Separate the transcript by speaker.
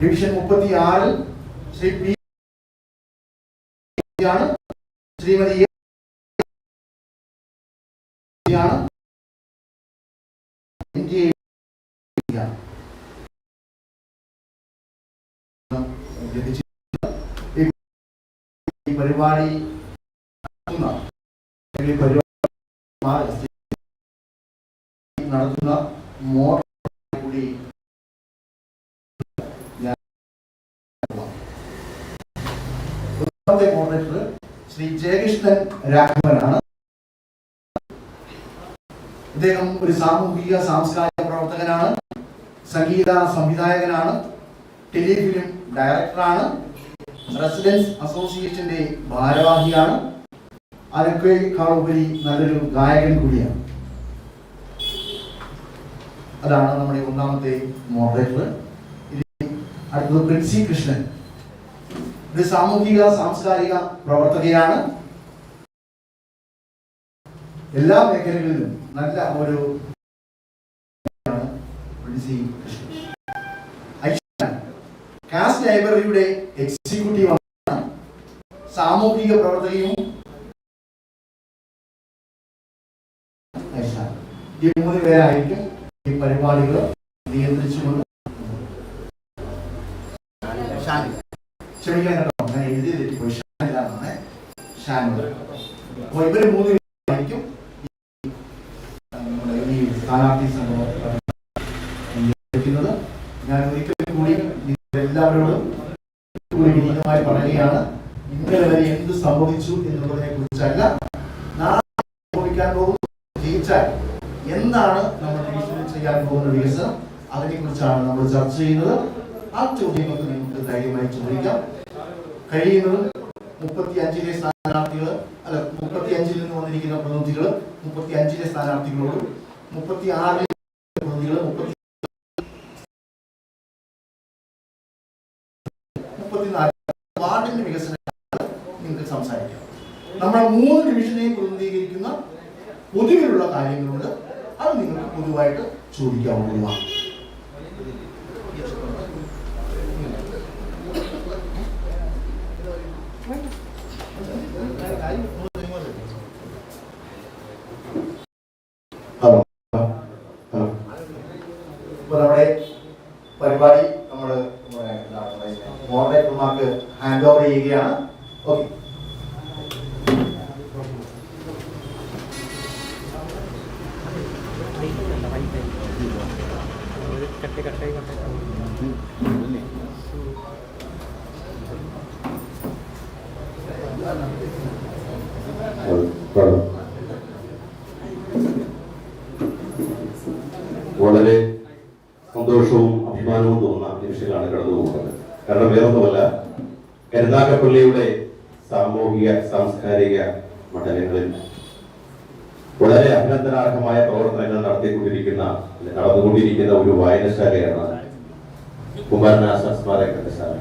Speaker 1: Division മുപ്പത്തി ആറിൽ Shri P ആണ്. ശ്രീമതി പരിപാടി നടത്തുന്ന മോട്ടോർ കൂടി ഞാൻ മോഡറേറ്റർ ശ്രീ ജയകൃഷ്ണൻ രാഘവനാണ്. അദ്ദേഹം ഒരു സാമൂഹിക സാംസ്കാരിക പ്രവർത്തകനാണ് സംഗീത സംവിധായകനാണ് ടെലിഫിലിം ഡയറക്ടറാണ് റെസിഡൻസ് അസോസിയേഷന്റെ ഭാരവാഹിയാണ്. അതിനൊക്കെക്കാളുപരി നല്ലൊരു ഗായകൻ കൂടിയാണ്. അതാണ് നമ്മുടെ ഒന്നാമത്തെ മോഡറേറ്റർ. അടുത്തത് പ്രിൻസി കൃഷ്ണൻ. ഇത് സാമൂഹിക സാംസ്കാരിക പ്രവർത്തകയാണ് എല്ലാ മേഖലകളിലും നല്ല ഒരു കാസ്റ്റ് ലൈബ്രറിയുടെ എക്സിക്യൂട്ടീവ് ആണ് സാമൂഹിക പ്രവർത്തകയും. ഈ മൂന്ന് പേരായിരിക്കും ഈ പരിപാടികൾ നിയന്ത്രിച്ചുകൊണ്ട് ഷാനി ക്ഷമിക്കാൻ കേട്ടോ ഞാൻ എഴുതി തെറ്റിപ്പോയി ഷാനിലാണ് ഷാനി അപ്പോൾ ഇവർ മൂന്ന് പേരായിരിക്കും. ഈ, നമ്മുടെ ഈ സ്ഥാനാർത്ഥി സംഭവം ഞാൻ ഒരിക്കൽ കൂടി എല്ലാവരോടും കൂടി വിനീതമായി പറയുകയാണ് ഇന്നലെ വരെ എന്ത് സംഭവിച്ചു എന്നുള്ളതിനെ കുറിച്ചല്ല നാളെ സംഭവിക്കാൻ പോകുന്നു. ജയിച്ചാൽ എന്താണ് നമ്മൾ ചെയ്യാൻ പോകുന്ന വികസനം? അതിനെ കുറിച്ചാണ് നമ്മൾ ചർച്ച ചെയ്യുന്നത്. ആ ചോദ്യങ്ങൾക്ക് നിങ്ങൾക്ക് ധൈര്യമായി ചോദിക്കാം. കഴിയുന്നത് മുപ്പത്തി അഞ്ചിലെ സ്ഥാനാർത്ഥികൾ അല്ല മുപ്പത്തി അഞ്ചിൽ നിന്ന് വന്നിരിക്കുന്ന പ്രതിനിധികൾ മുപ്പത്തി അഞ്ചിലെ സ്ഥാനാർത്ഥികളോടും മുപ്പത്തി ആറിലെ പ്രതിനിധികൾ നമ്മൾ മൂന്ന് ഡിവിഷനെയും പ്രതിനിധീകരിക്കുന്ന പൊതുവിലുള്ള കാര്യങ്ങളുണ്ട്. അത് നിങ്ങൾക്ക് പൊതുവായിട്ട് ചോദിക്കാവുന്നതാണ് നമ്മുടെ പരിപാടി നമ്മൾ മോഡറേറ്റർമാർക്ക് ഹാൻഡ് ഓവർ ചെയ്യുകയാണ് ഓക്കെ
Speaker 2: വളരെ സന്തോഷവും അഭിമാനവും തോന്നുന്ന നിമിഷങ്ങളാണ് കടന്നു പോകുന്നത് കാരണം വേറൊന്നുമല്ല കരുനാഗപ്പള്ളിയുടെ സാമൂഹിക സാംസ്കാരിക മണ്ഡലങ്ങളിൽ വളരെ അഭിനന്ദനാർഹമായ പ്രവർത്തനങ്ങൾ നടത്തിക്കൊണ്ടിരിക്കുന്ന നടന്നുകൊണ്ടിരിക്കുന്ന ഒരു വായനശാലയാണ് കുമാരനാശ സ്മാരക ഗ്രന്ഥശാല.